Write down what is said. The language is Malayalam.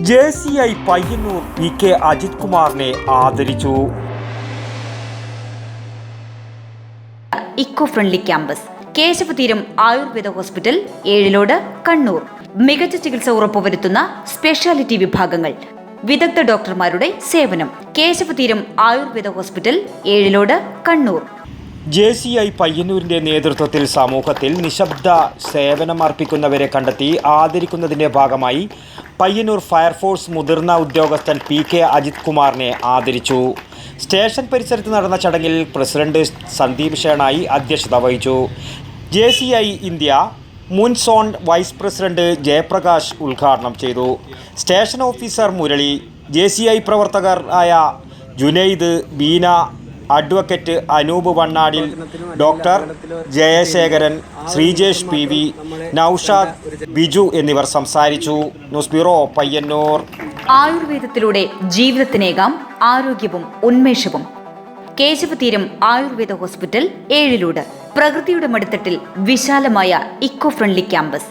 J C I Payyanur P K Ajith കുമാറിനെ ആദരിച്ചു. Eco friendly campus Keshavatheeram Ayurveda hospital Ezhilode Kannur. മികച്ച ചികിത്സ ഉറപ്പുവരുത്തുന്ന സ്പെഷ്യാലിറ്റി വിഭാഗങ്ങൾ വിദഗ്ധ ഡോക്ടർമാരുടെ സേവനം Keshavatheeram Ayurveda hospital Ezhilode Kannur. J C I പയ്യന്നൂരിന്റെ നേതൃത്വത്തിൽ സമൂഹത്തിൽ നിശബ്ദ സേവനമർപ്പിക്കുന്നവരെ കണ്ടെത്തി ആദരിക്കുന്നതിന്റെ ഭാഗമായി പയ്യന്നൂർ ഫയർഫോഴ്സ് മുതിർന്ന ഉദ്യോഗസ്ഥൻ പി കെ അജിത് കുമാറിനെ ആദരിച്ചു. സ്റ്റേഷൻ പരിസരത്ത് നടന്ന ചടങ്ങിൽ പ്രസിഡന്റ് സന്ദീപ് ഷേണായി അധ്യക്ഷത വഹിച്ചു. ജെ സി ഐ ഇന്ത്യ മുൻ സോൺ വൈസ് പ്രസിഡന്റ് ജയപ്രകാശ് ഉദ്ഘാടനം ചെയ്തു. Station officer Murali J C I പ്രവർത്തകരായ Junaid Beena advocate Anoop Vannadil doctor Jayasekharan Sreejesh P V Noushad Biju എന്നിവർ സംസാരിച്ചു. News bureau Payyanur. ആയുർവേദത്തിലൂടെ ജീവിതത്തിനേകാം ആരോഗ്യവും ഉന്മേഷവും. കേശവതീരം ആയുർവേദ ഹോസ്പിറ്റൽ ഏഴിലൂട്. പ്രകൃതിയുടെ മടിത്തട്ടിൽ വിശാലമായ ഇക്കോ ഫ്രണ്ട്ലി ക്യാമ്പസ്.